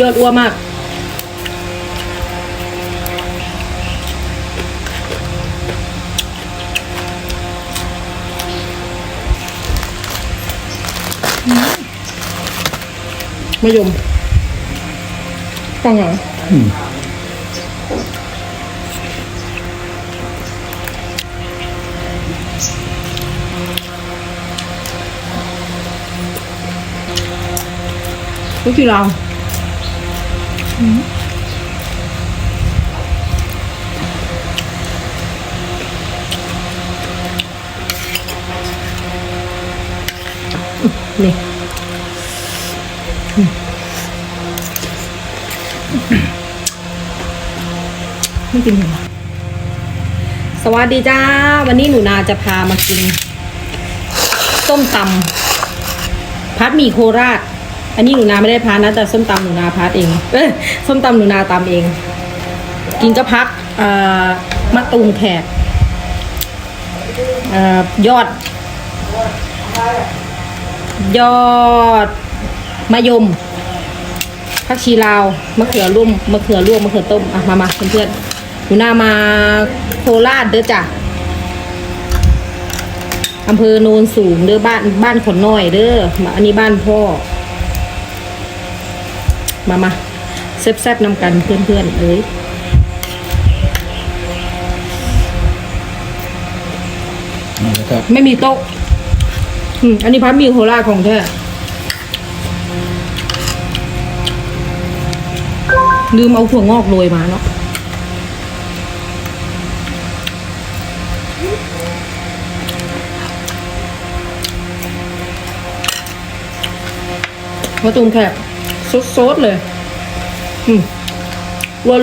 ยอดอ้วมากมะยมฟังเหรออืมลูกที่เรา นี่ไม่กินเหรอสวัสดีจ้า วันนี้หนูนาจะพามากิน ส้มตำพัดหมี่โคราช อันนี้หนูนาไม่ได้พานะ แต่ส้มตำหนูนาพัดเองเอ้ยส้มตำหนูนาตำเอง กินก็พักเอ่อมะตูมแขกเอ่อยอด ยอดมะยมผักชีลาวมะเขือร่วมมะเขือลวกมะเขือต้มอะมามาเพื่อนๆหนูนามาโคราชเด้อจ้ะอำเภอโนนสูงเด้อบ้านบ้านขนน้อยเด้อมาอันนี้บ้านพ่อ มามาแซ่บๆนำกันเพื่อนๆเอ้ยนี่แล้วก็ไม่มีโต๊ะอืมอันนี้พัดหมีโคราชของแท้ลืมเอาถั่วงอกโรยมาเนาะมะตูมแขก สดๆเลย อืม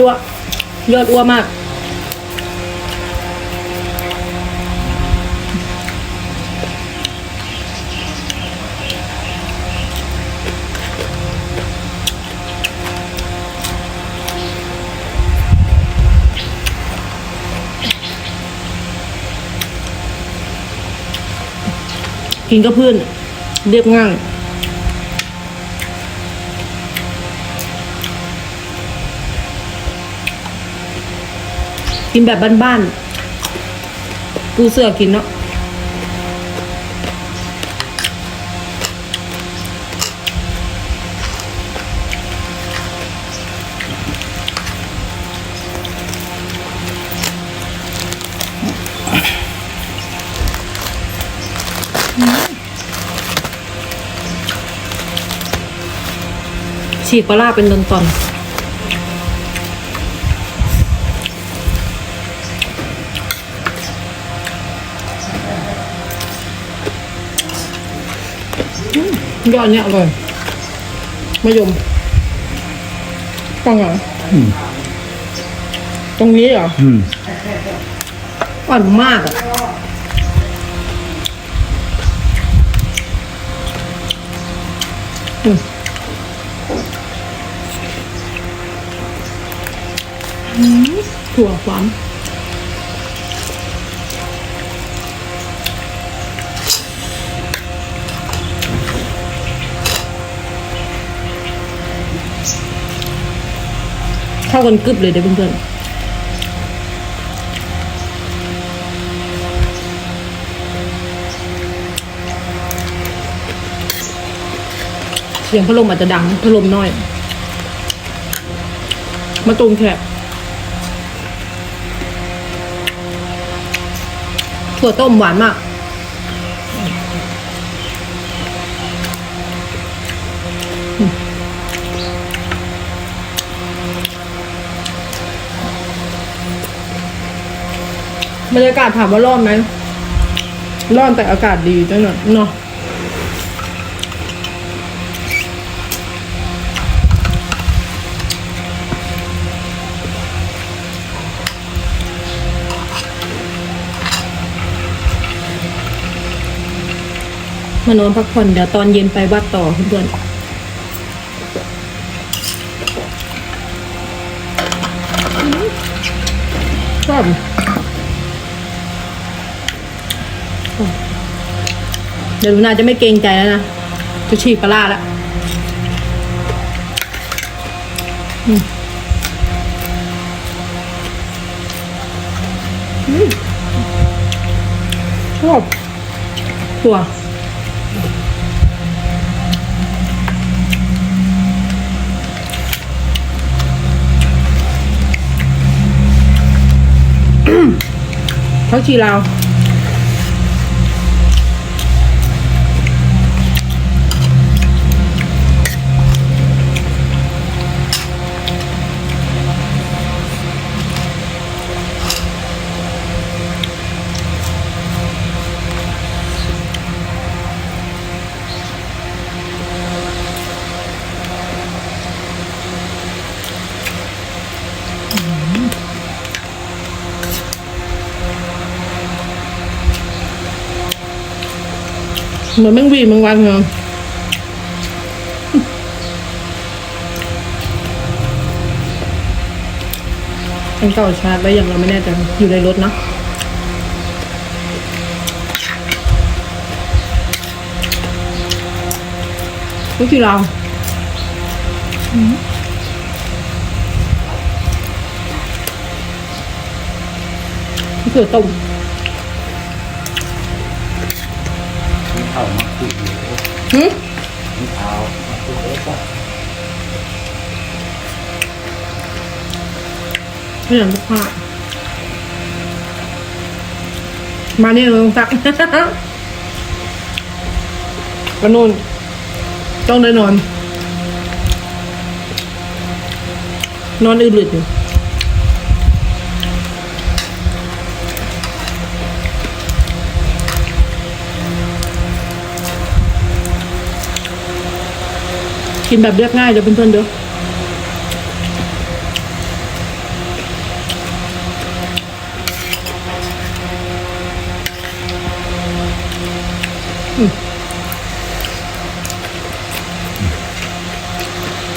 รัวๆยอดอ้วมาก กินกับเพื่อนเรียบง่าย กินแบบบ้านๆ ปูเสือกินเนาะฉีกปลาร้าเป็นตอนๆ ยอดเนี่ยอร่อยมะยมฟังเหรออืมตรงนี้เหรออืมอ่อนมากอะอืมอืมถั่วหวาน เข้ากันกึบเลยเด้อเพื่อนๆเสียงพัดลมอาจจะดังพัดลมน้อย มาตูมแค่ถั่วต้มหวานมาก บรรยากาศถามว่าร้อนไหมร้อนแต่อากาศดีจังเนอะเนาะมานอนพักผ่อนเดี๋ยวตอนเย็นไปวัดต่อเพื่อนชอบ เดี๋ยวหนูนาจะไม่เกรงใจแล้วนะ จะฉีกปลาร้าแล้วอืมอืมชอบถั่วผักชีลา เหมือนแมงวีแมงวันเนาะอันเก่าชาร์จไว้อย่างเราไม่แน่ใจอยู่ในรถนะลูกที่เรานี่คือต้ม มีข้ามาคุยอยู่หืมีข้าวมาคุยเยอะป่ะไม่อยากลูกค้ามาเนี่ยลงสักกระนุ่นต้องได้นอน นอนอืดๆอยู่ กินแบบเรียบง่ายเดี๋ยวเพื่อนๆเด้อ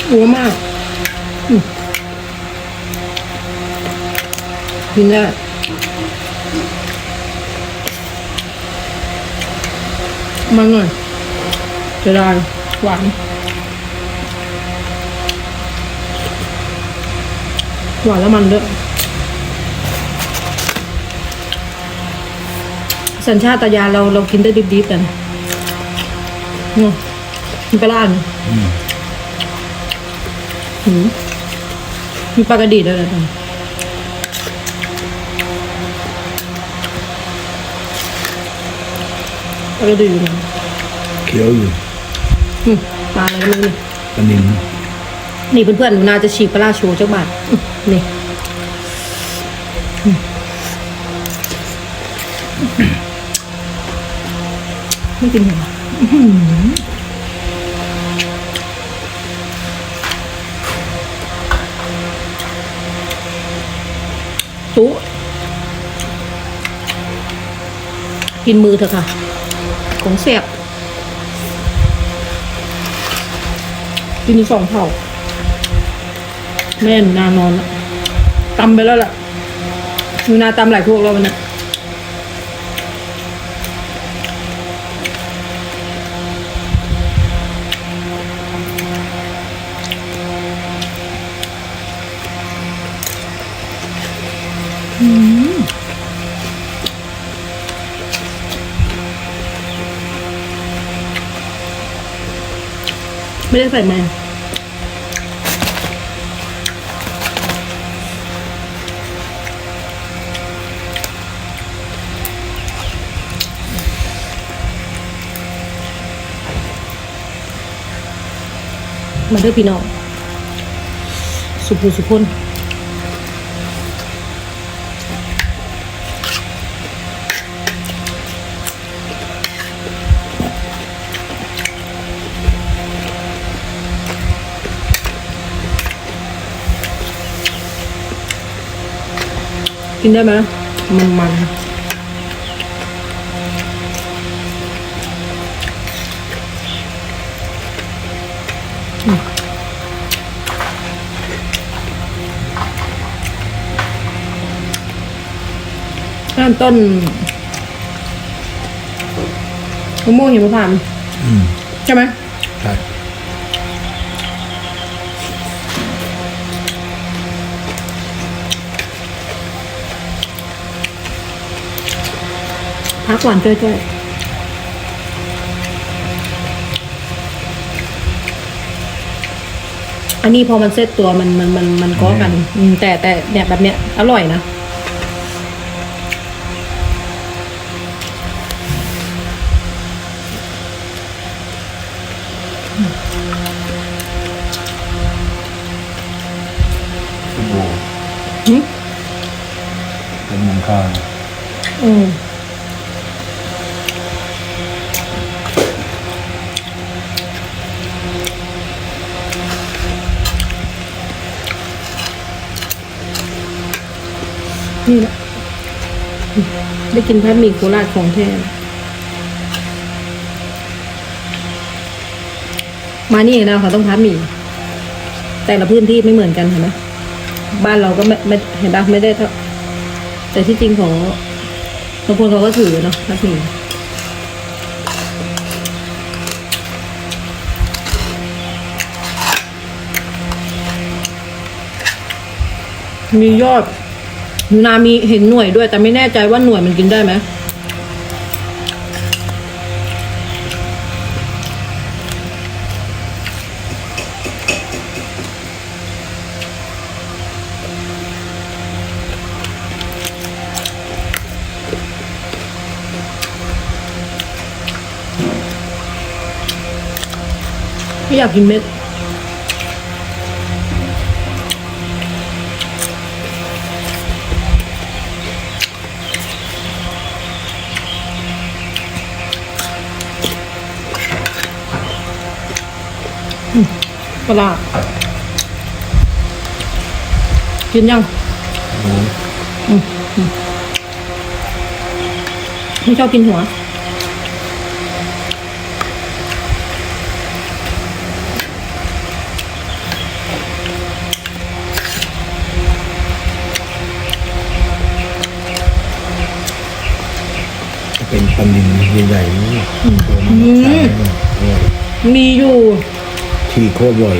หัวมากอืมกินได้มันหน่อยจะได้หวาน หวานแล้วมันด้วยสัญชาตญาณเราเรากินได้ดิบๆกันเนาะกินปลาร้าเนี่ยอืมหืมมีปลากระดีด้วยนะท่านปลากระดีอยู่นะเคี้ยวอยู่อืมปลาอะไรก็ไม่รู้ปลานิน นี่เพื่อนๆหนูนาจะฉีกปลาโชว์เจ้าบาทนี่ไม่กินเหรออื้อหือจุกินมือเถอะค่ะ ของแสบกินสองเท่า แม่นนานอนล้วตำไปแล้วล่ะหนูนาตำหลายพวกแล้ววันนี้อืมไม่ได้ใส่แมง มาเด้อพี่น้องสุภูสุพนกินได้ไหมมันมัน ข้ามต้นมะม่วงหิมพานต์อืใช่ไหมใช่พักก่อนเจ้ยเจ้ยอันนี้พอมันเซตตัวมันมันมันมันก็กันแต่แต่เนี่ยแบบเนี้ยอร่อยนะ เป็นมุมข้างอืมนี่แหละได้กินพัดหมี่โคราชของแท้มานี่เองนะเขาต้องพัดหมี่ แต่ละพื้นที่ไม่เหมือนกันเห็นไหมบ้านเราก็ไม่ไม่เห็นปะไม่ได้เท่า แต่ที่จริงของบางคนเขาก็ถือเนาะพัดหมี่มียอดหนูนามีเห็นหน่วยด้วย แต่ไม่แน่ใจว่าหน่วยมันกินได้ไหม อยากกินเม็ดปลาร้ากินยังอืมอืมไม่ชอบกินหัว ปลานิลใหญ่ๆนี่ตัวมันขายเนี่ยอร่อยมีอยู่ ที่โคตรอร่อย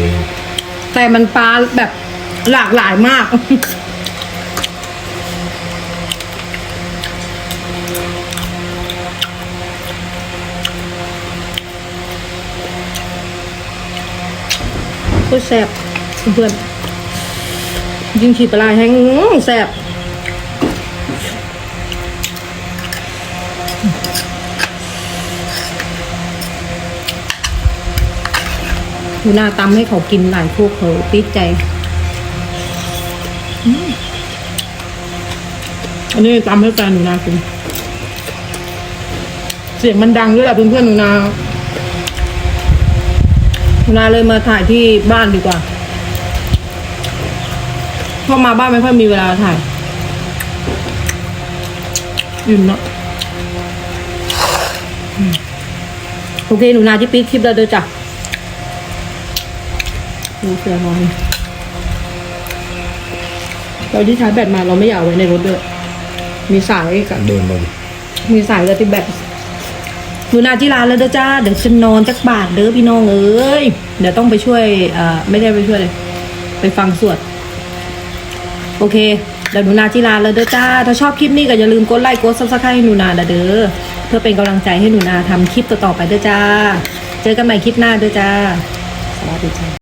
แต่มันปลาแบบหลากหลายมาก ก็แซ่บเพื่อนยิงฉีดปลาร้าแห้งแซ่บ หนูนาตำให้เขากินหลายพวกเขาติดใจอันนี้ตำให้แฟนหนูนากินเสียงมันดังด้วยแหละเพื่อนๆหนูนาหนูนาเลยมาถ่ายที่บ้านดีกว่าเพราะมาบ้านไม่ค่อยมีเวลาถ่ายยุ่นเนาะโอเคหนูนาที่ปีดคลิปแล้วเด้อจ้ะ ดูเสือนอนเราที่ชาร์จแบตมาเราไม่อยากเอาไว้ในรถด้วย มีสายกับเดินมาดิมีสายกระติบแบบหนูนาที่ร้านแล้วเด้อจ้า เดี๋ยวฉันนอนจักบาทเด้อพี่น้องเอ้ย เดี๋ยวต้องไปช่วยเอ่อไม่ได้ไปช่วยเลย ไปฟังสวด โอเค เดี๋ยวหนูนาที่ร้านแล้วเด้อจ้า ถ้าชอบคลิปนี้ก็อย่าลืมกดไลค์กดซับสไครต์ให้หนูนาเด้อ เพื่อเป็นกำลังใจให้หนูนาทำคลิปต่อๆไปเด้อจ้า เจอกันใหม่คลิปหน้าเด้อจ้า สวัสดีจ้า